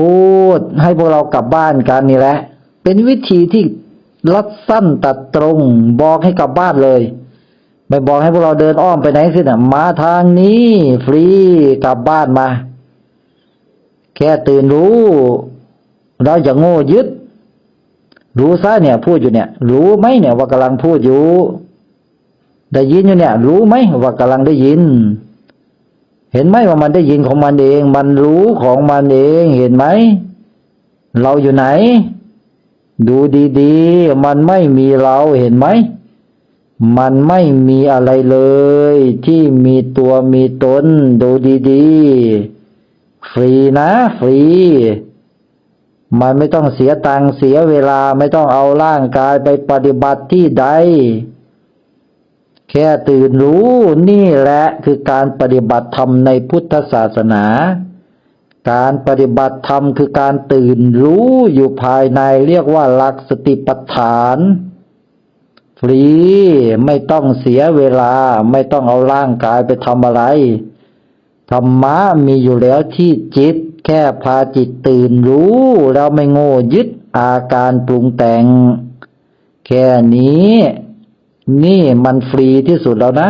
พูดให้พวกเรากลับบ้านกันนี่แหละ เป็นวิธีที่ลัดสั้นตัดตรงบอกให้กลับบ้านเลย ไม่บอกให้พวกเราเดินอ้อมไปไหนสินะมาทางนี้ฟรีกลับบ้านมา แค่ตื่นรู้ เราจะโง่ยึด รู้ซะเนี่ย พูดอยู่เนี่ย รู้ไหมเนี่ยว่ากำลังพูดอยู่ ได้ยินอยู่เนี่ย รู้ไหมว่ากำลังได้ยิน เห็นไหมว่ามันได้ยินของมันเอง มันรู้ของมันเอง เห็นไหม เราอยู่ไหน ดูดีๆ มันไม่มีเราเห็นไหม มันไม่มีอะไรเลย ที่มีตัวมีตน ดูดีๆ ฟรีนะ ฟรี มันไม่ต้องเสียตังค์เสียเวลาไม่ต้องเอาร่างกายไปปฏิบัติที่ใด แค่ตื่นรู้นี่แหละคือการปฏิบัติธรรมในพุทธศาสนา การปฏิบัติธรรมคือการตื่นรู้อยู่ภายในเรียกว่าหลักสติปัฏฐาน ฟรีไม่ต้องเสียเวลาไม่ต้องเอาร่างกายไปทำอะไร ธรรมะมีอยู่แล้วที่จิต แค่พาจิตตื่นรู้เราไม่โง่ยึดอาการปรุงแต่ง แค่นี้ นี่มันฟรีที่สุดแล้วนะ